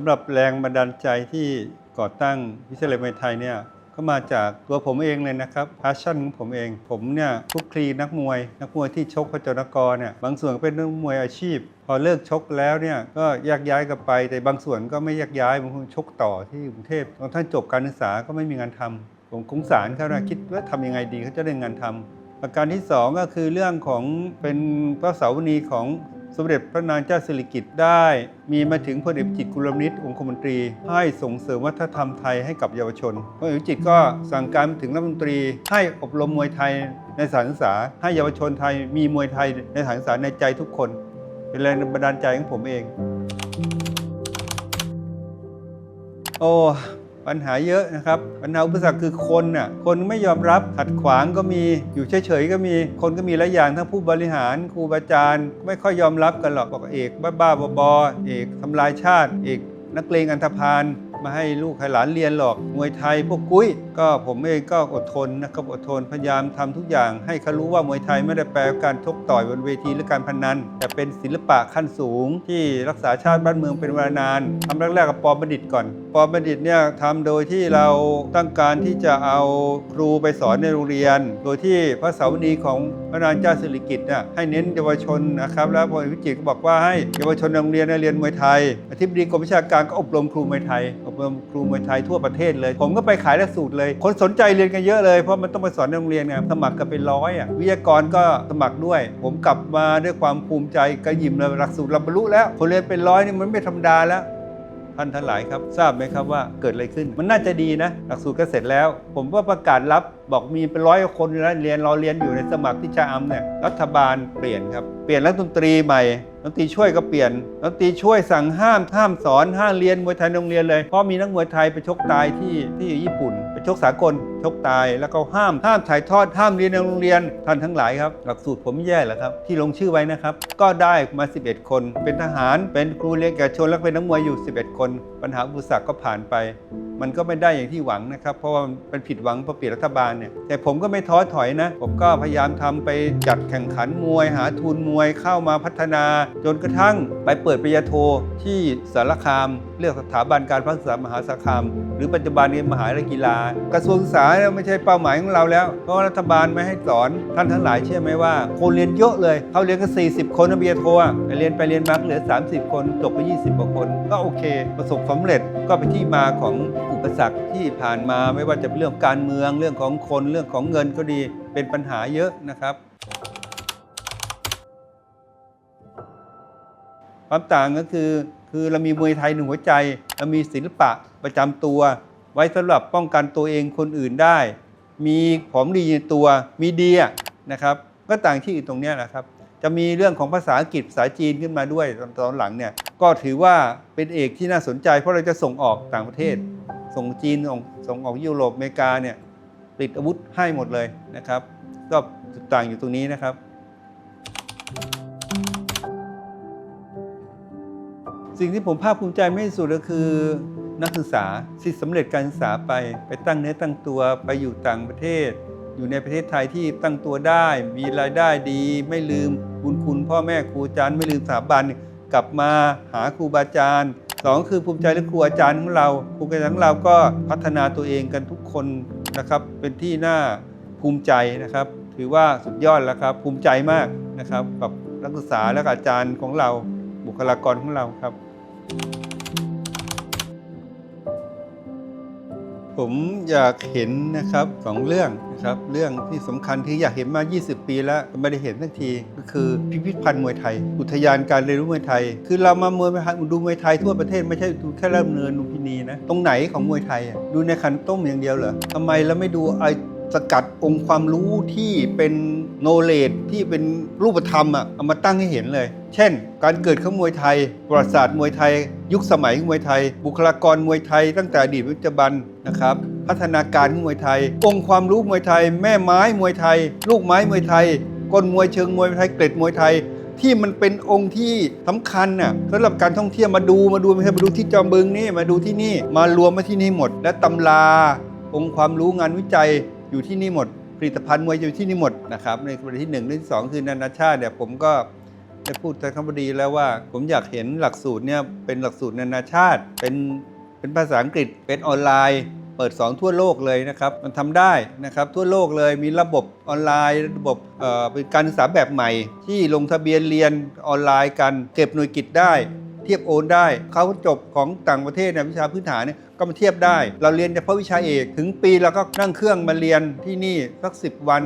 ำหรับแรงบันดาลใจที่ก่อตั้งวิทยาลัยมวยไทยเนี่ยก็มาจากตัวผมเองเลยนะครับพาชั่นของผมเอง ผมเนี่ยคุกคลีนักมวย นักมวยที่ชกพระจนกรเนี่ยบางส่วนเป็นนักมวยอาชีพ พอเลิกชกแล้วเนี่ยก็แยกย้ายกันไป แต่บางส่วนก็ไม่แยกย้ายบางคนชกต่อที่กรุงเทพบางท่านจบการศึกษาก็ไม่มีงานทำผมสงสารเขานะคิดว่าทำยังไงดีเขาจะได้งานทำประการที่สองก็คือเรื่องของเป็นพระเสาวนีของ สมเด็จพระนางเจ้าสิริกิติ์ได้ มีมาถึงพลเอกจิตกุลนิตองคมนตรี ให้ส่งเสริมวัฒนธรรมไทยให้กับเยาวชนพลเอกจิตก็สั่งการถึงรัฐมนตรี ให้อบรมมวยไทยในสถานศึกษา ให้เยาวชนไทยมีมวยไทยในสถานศึกษาในใจทุกคน เป็นแรงบันดาลใจของผมเอง โอ้ ปัญหาเยอะนะครับ ปัญหาอุปสรรคคือคนน่ะคนไม่ยอมรับขัดขวางก็มีอยู่เฉยๆก็มีคนก็มีหลายอย่างทั้งผู้บริหารครูบาอาจารย์ ไม่ค่อยยอมรับกันหรอกบอกเอกบ้าๆบอๆเอกทำลายชาติ เอกนักเลงอันธพาลมาให้ลูกให้หลานเรียนหรอกมวยไทยพวกกุ้ย ก็ผมเองก็อดทนนะครับอดทนพยายามทำทุกอย่าง ให้เขารู้ว่ามวยไทยไม่ได้แปลว่าการชกต่อยบนเวทีหรือการพนัน แต่เป็นศิลปะขั้นสูงที่รักษาชาติบ้านเมืองเป็นเวลานานทำแรกๆกับปอบัณฑิตก่อนปอบัณฑิตเนี่ยทำโดยที่เราต้องการที่จะเอาครูไปสอนในโรงเรียน โดยที่พระสาวนีของพระนางเจ้าสิริกิติ์เนี่ยให้เน้นเยาวชนนะครับ แล้วพลเอวิจิตก็บอกว่าให้เยาวชนในโรงเรียนเรียนมวยไทยอธิบดีกรมวิชาการก็อบรมครูมวยไทย อบรมครูมวยไทยทั่วประเทศเลย ผมก็ไปขายหลักสูตรเลย คนสนใจเรียนกันเยอะเลยเพราะมันต้องไปสอนในโรงเรียนไงสมัครกันเป็นร้อยอะวิทยากรก็สมัครด้วย ผมกลับมาด้วยความภูมิใจกระยิมเลยหลักสูตรเราบรรลุแล้วคนเรียนเป็นร้อยนี่มันไม่ธรรมดาแล้ว ท่านทั้งหลายครับ ทราบไหมครับว่าเกิดอะไรขึ้น มันน่าจะดีนะหลักสูตรก็เสร็จแล้ว ผมว่าประกาศรับบอกมีเป็นร้อยคนแล้วเรียนรอเรียนอยู่ในสมัครที่ชาอัมเนี่ยรัฐบาลเปลี่ยนครับเปลี่ยนรัฐมนตรีใหม่รัฐมนตรีช่วยก็เปลี่ยนรัฐมนตรีช่วยสั่งห้ามห้ามสอนห้ามเรียนมวยไทยโรงเรียนเลยเพราะมีนักมวยไทยไปชกตายที่ที่ญี่ปุ่น ไปชกสากลชกตายแล้วก็ห้ามห้ามถ่ายทอดห้ามเรียนในโรงเรียนท่านทั้งหลายครับ หลักสูตรผมแย่เหรอครับ ที่ลงชื่อไว้นะครับ ก็ได้มา 11 คน เป็นทหารเป็นครูเรียนเอกชนแล้วเป็นนักมวยอยู่ 11 คน ปัญหาอุปสรรคก็ผ่านไป มันก็ไม่ได้อย่างที่หวังนะครับ เพราะว่ามันผิดหวังเพราะเปลี่ยนรัฐบาลเนี่ยแต่ผมก็ไม่ท้อถอยนะ ผมก็พยายามทำไปจัดแข่งขันมวย หาทุนมวยเข้ามาพัฒนา จนกระทั่งไปเปิดปริญญาโทที่สารคาม เลือกสถาบันการพัฒนามหาสารคาม หรือปัจจุบันนี้มหาวิทยาลัยกีฬากระทรวงศึกษาเนี่ยไม่ใช่เป้าหมายของเราแล้ว เพราะรัฐบาลไม่ให้สอนท่านทั้งหลายเชื่อไหมว่า คนเรียนเยอะเลยเขาเรียนกัน40 คนนะปริญญาโทอะเรียนไปเรียนมากเหลือ 30 คนจบไป 20กว่าคน ก็โอเค ประสบความสำเร็จก็เป็นที่มาของอุปสรรคที่ผ่านมาไม่ว่าจะเป็นเรื่องการเมืองเรื่องของคนเรื่องของเงินก็ดีเป็นปัญหาเยอะนะครับความต่างก็คือคือเรามีมวยไทยหนึ่งหัวใจ เรามีศิลปะประจำตัว ไว้สำหรับป้องกันตัวเองคนอื่นได้ มีของดีในตัวมีดีนะครับ ก็ต่างที่อื่นตรงนี้ยนะครับ จะมีเรื่องของภาษาอังกฤษภาษาจีนขึ้นมาด้วยตอนตอนหลังเนี่ยก็ถือว่าเป็นเอกที่น่าสนใจเพราะเราจะส่งออกต่างประเทศ ส่งจีนส่งส่งออกยุโรปอเมริกาเนี่ยผลิตอาวุธให้หมดเลยนะครับ ก็ต่างอยู่ตรงนี้นะครับสิ่งที่ผมภาคภูมิใจไม่สุดก็คือ นักศึกษาที่สำเร็จการศึกษาไปไปตั้งเนื้อตั้งตัวไปอยู่ต่างประเทศ อยู่ในประเทศไทยที่ตั้งตัวได้ มีรายได้ดี ไม่ลืมบุญคุณพ่อแม่ครูอาจารย์ไม่ลืมสถาบันกลับมาหาครูบาอาจารย์สองคือภูมิใจและครูอาจารย์ของเราครูอาจารย์ของเราก็พัฒนาตัวเองกันทุกคนนะครับ เป็นที่น่าภูมิใจนะครับ ถือว่าสุดยอดแล้วครับ ภูมิใจมากนะครับ กับนักศึกษาและอาจารย์ของเราบุคลากรของเราครับ ผมอยากเห็นนะครับสองเรื่องนะครับเรื่องที่สำคัญที่อยากเห็นมา 20 ปีแล้วไม่ได้เห็นสักทีก็คือพิพิธภัณฑ์มวยไทย อุทยานการเรียนรู้มวยไทย คือเรามามวยดูมวยไทยทั่วประเทศไม่ใช่ดูแค่เริ่มเนินลุมพินีนะตรงไหนของมวยไทยดูในขันต้มอย่างเดียวเหรอทำไมเราไม่ดูไอสกัดองค์ความรู้ที่เป็นโนเลดที่เป็นรูปธรรมอะเอามาตั้งให้เห็นเลย เช่น การเกิดของมวยไทยประวัติศาสตร์มวยไทย ยุคสมัยของมวยไทย บุคลากรมวยไทย ตั้งแต่อดีตปัจจุบันนะครับ พัฒนาการของมวยไทย องค์ความรู้มวยไทย แม่ไม้มวยไทย ลูกไม้มวยไทยกลมวยเชิงมวยไทยเกร็ดมวยไทย ที่มันเป็นองค์ที่สำคัญน่ะสำหรับการท่องเที่ยวมาดูมาดูไม่ใช่มาดูที่จอมบึงนี่มาดูที่นี่มารวมมาที่นี่หมด และตำรา องค์ความรู้งานวิจัยอยู่ที่นี่หมดผลิตภัณฑ์มวยอยู่ที่นี่หมดนะครับในประเด็นที่หนึ่งเรื่องที่สองคือนานาชาติเนี่ยผมก็ ได้พูดท่านคณบดีแล้วว่า ผมอยากเห็นหลักสูตรเนี่ยเป็นหลักสูตรนานาชาติ เป็นเป็นภาษาอังกฤษเป็นออนไลน์ เปิดสอนทั่วโลกเลยนะครับ มันทำได้นะครับทั่วโลกเลยมีระบบออนไลน์ ระบบเอ่อเป็นการศึกษาแบบใหม่ ที่ลงทะเบียนเรียนออนไลน์กัน เก็บหน่วยกิจได้เทียบโอนได้เขาจบของต่างประเทศเนี่ยวิชาพื้นฐานเนี่ยก็มาเทียบได้ เราเรียนเฉพาะวิชาเอกถึงปีเราก็นั่งเครื่องมาเรียนที่นี่สัก 10 วัน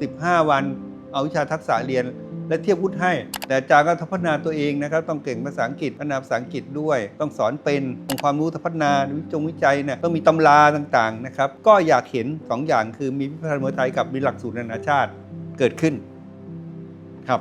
15 วัน เอาวิชาทักษะเรียน และเทียบวุฒิให้ แต่อาจารย์ก็พัฒนาตัวเองนะครับ ต้องเก่งภาษาอังกฤษพัฒนาภาษาอังกฤษด้วย ต้องสอนเป็นองความรู้พัฒนาวิจงวิจัยเนี่ยต้องมีตำราต่างๆนะครับ ก็อยากเห็นสองอย่างคือมีพิพิธภัณฑ์มวยไทยกับมีหลักสูตรนานาชาติเกิดขึ้นครับ